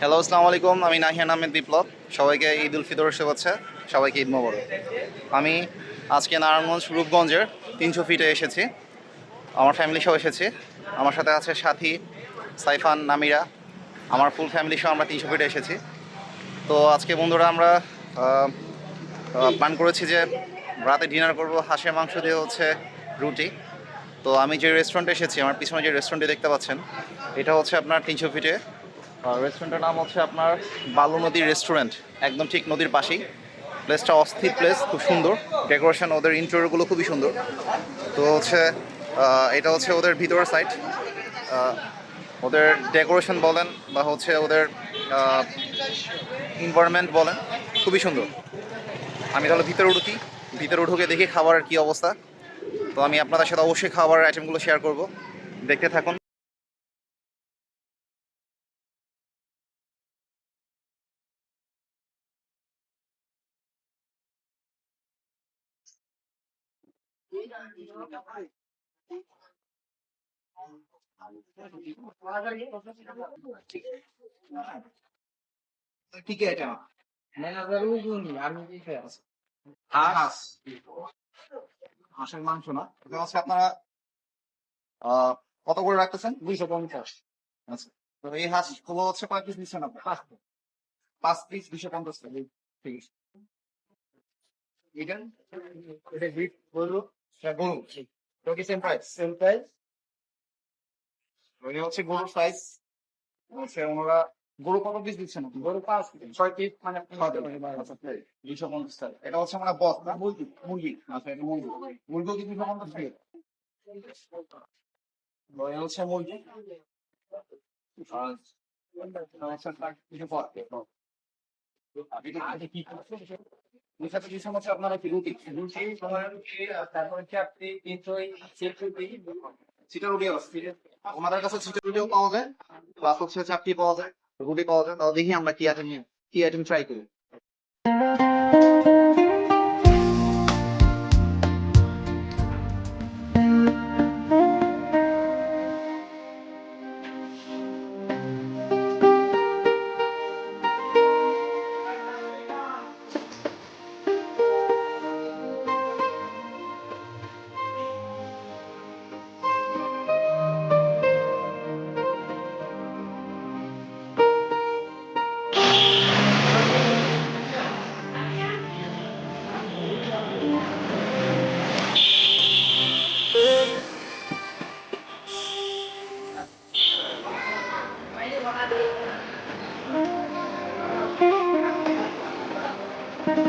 Hello আসসালামু আলাইকুম আমি নাহিয়ান আহমেদ বিপ্লব। সবাইকে ঈদ উল ফিতরের শুভেচ্ছা, সবাইকে ঈদ মোবারক। আমি আজকে নারায়ণগঞ্জ রূপগঞ্জের তিনশো ফিটে এসেছি। আমার ফ্যামিলি সহ এসেছি। আমার সাথে আছে সাথী সাইফান, নামিরা। আমার ফুল ফ্যামিলি সহ আমরা তিনশো ফিটে এসেছি। তো আজকে বন্ধুরা আমরা প্ল্যান করেছি যে রাতে ডিনার করব। হাঁসের মাংস দিয়ে হচ্ছে রুটি। তো আমি যে রেস্টুরেন্টে এসেছি, আমার পিছনে যে রেস্টুরেন্টে দেখতে পাচ্ছেন, এটা হচ্ছে আপনার তিনশো ফিটে রেস্টুরেন্টের নাম হচ্ছে আপনার বালু নদী রেস্টুরেন্ট একদম ঠিক নদীর পাশেই। প্লেসটা অস্থির প্লেস খুব সুন্দর। ডেকোরেশন ওদের ইন্টেরিয়রগুলো খুবই সুন্দর। তো হচ্ছে এটা হচ্ছে ওদের ভিতরের সাইড ওদের ডেকোরেশন বলেন বা হচ্ছে ওদের এনভায়রনমেন্ট বলেন, খুবই সুন্দর। আমি তাহলে ভিতরে ঢুকি ভিতরে ঢুকে দেখি খাবারের কি অবস্থা। তো আমি আপনাদের সাথে অবশ্যই খাবারের আইটেমগুলো শেয়ার করব। দেখতে থাকুন। হাঁসের মাংস না আপনারা কত করে রাখতেছেন দুইশো পঞ্চাশ আচ্ছা তো এই হাঁসগুলো হচ্ছে কয় পিস দিচ্ছেন আপনার পাঁচ পিস দুশো পঞ্চাশ ঠিক আছে এটা এটা এটা গরু তো সেম প্রাইস সেম প্রাইস এটা হচ্ছে গরুর সাইজ হচ্ছে ওনারা গরু কত পিস দিচ্ছেন গরু পাঁচ ছয় পিস মানে আচ্ছা দুশো পঞ্চাশ টাকা এটা হচ্ছে আমরা বস না মুরগি মুরগি আচ্ছা এটা মুরগি মুরগিও কি দুশো পঞ্চাশ টাকা হচ্ছে মুরগি আপনারা তারপরে রুটি কাছে রুটিও পাওয়া যায় প্লাস হচ্ছে চাপটি পাওয়া যায় রুটি পাওয়া যায় দেখি আমরা কি আইটেম কি আইটেম ট্রাই করি।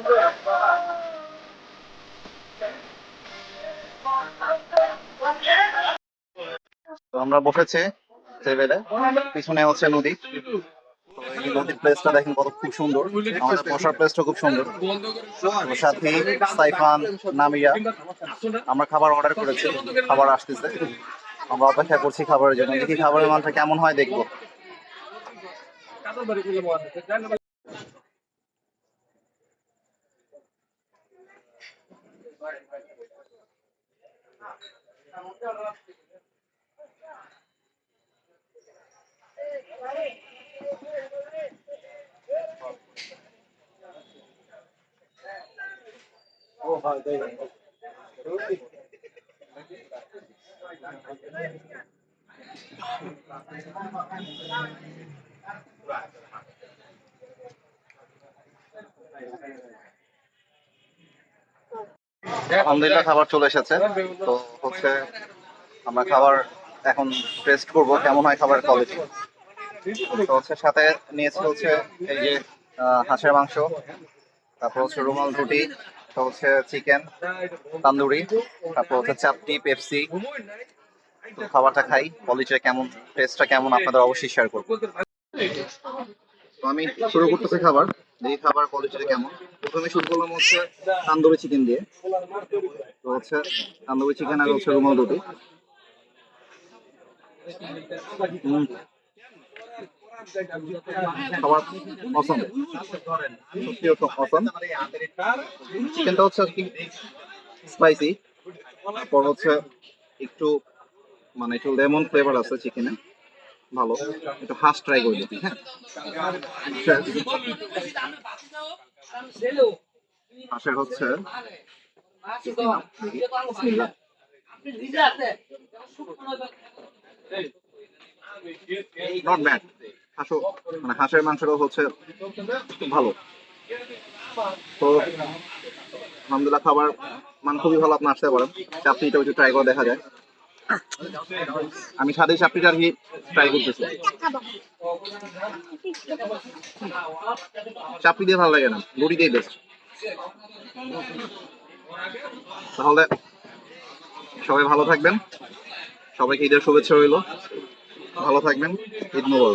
তো আমরা বসেছি টেবিলে পিছনে হচ্ছে নদী। নদীর দেখেন কত খুব সুন্দর। খুব সুন্দর। সাইফান, নামিয়া, আমরা খাবার অর্ডার করেছি। খাবার আসতেছে। আমরা অপেক্ষা করছি খাবারের জন্য। খাবারের কেমন হয় দেখব। আলহামদুলিল্লাহ, খাবার চলে এসেছে। তো হচ্ছে আমরা খাবার এখন টেস্ট করব, কেমন হয় খাবার কোয়ালিটি তো হচ্ছে সাথে নিয়েছি হচ্ছে এই যে হাঁসের মাংস, তারপর হচ্ছে রুমাল রুটি তো হচ্ছে চিকেন, তান্দুরি, তারপর হচ্ছে চাপটি, পেপসি। তো খাবারটা খাই কোয়ালিটিটা কেমন টেস্টটা কেমন, আপনাদের অবশ্যই শেয়ার করব। তো আমি শুরু করতেছি খাবার দেখি খাবার কোয়ালিটিটা কেমন? প্রথমে শুরু করলাম হচ্ছে তান্দুরি চিকেন দিয়ে। তো হচ্ছে তান্দুরি চিকেন আর হচ্ছে রুমাল রুটি। খাবার অসম সত্যি অসম চিকেনটা হচ্ছে স্পাইসি তারপর হচ্ছে একটু মানে একটু লেমন ফ্লেভার আছে চিকেনে ভালো। একটু হাঁস ট্রাই করে দেখি হ্যাঁ। হাঁসের হচ্ছে নট ব্যাড হাঁসও মানে হাঁসের মাংসটাও হচ্ছে ভালো। তো, আলহামদুলিল্লাহ খাবার মান খুবই ভালো, আপনি আসতে পারেন। চাপড়িটা একটু ট্রাই করে দেখা যায়। আমি সাদে চাপড়িটা আর কি ট্রাই করতেছি। চাপড়ি দিয়ে ভালো লাগে না, রুটি দিয়ে বেস্ট তাহলে সবাই ভালো থাকবেন। সবাইকে ঈদের শুভেচ্ছা রইল। ভালো থাকবেন, ঈদ মোবারক।